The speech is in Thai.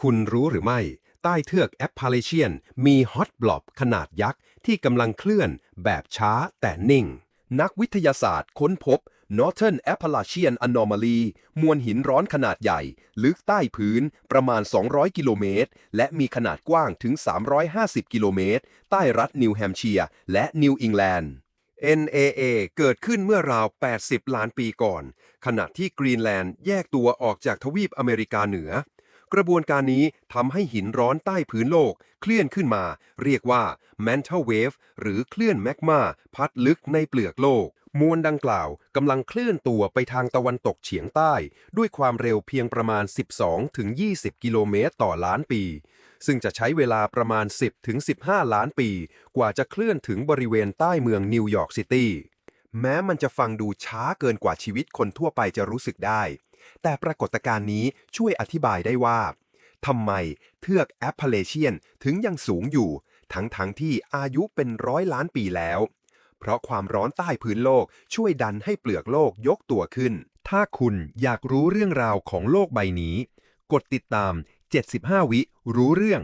คุณรู้หรือไม่ ใต้เทือกแอปพาเลเชียน มีฮอตบล็อบขนาดยักษ์ ที่กำลังเคลื่อนแบบช้าแต่นิ่ง นักวิทยาศาสตร์ค้นพบ Northern Appalachian Anomaly มวลหินร้อนขนาดใหญ่ ลึกใต้พื้นประมาณ 200 กิโลเมตร และมีขนาดกว้างถึง 350 กิโลเมตร ใต้รัฐนิวแฮมป์เชียร์และนิวอิงแลนด์ NAA เกิดขึ้นเมื่อราว 80 ล้านปีก่อน ขณะที่กรีนแลนด์แยกตัวออกจากทวีปอเมริกาเหนือ กระบวนการนี้ทำให้หินร้อนใต้พื้นโลก เคลื่อนขึ้นมา เรียกว่า mantle wave หรือเคลื่อนแมกมาพัดลึกในเปลือกโลก มวลดังกล่าวกำลังเคลื่อนตัวไปทางตะวันตกเฉียงใต้ ด้วยความเร็วเพียงประมาณ 12-20 กิโลเมตรต่อล้านปี ซึ่งจะใช้เวลาประมาณ 10-15 ล้านปี กว่าจะเคลื่อนถึงบริเวณใต้เมืองนิวยอร์กซิตี้แม้มันจะฟังดูช้าเกินกว่าชีวิตคนทั่วไปจะรู้สึกได้ แต่ปรากฏการณ์นี้ช่วยอธิบายได้ว่าทำไมเทือกแอปเปเลเชียนถึงยังสูงอยู่ ทั้งๆทที่อายุเป็นร้อยล้านปีแล้ว เพราะความร้อนใต้พื้นโลกช่วยดันให้เปลือกโลกยกตัวขึ้น ถ้าคุณอยากรู้เรื่องราวของโลกใบนี้ กดติดตาม 75 วิรู้เรื่อง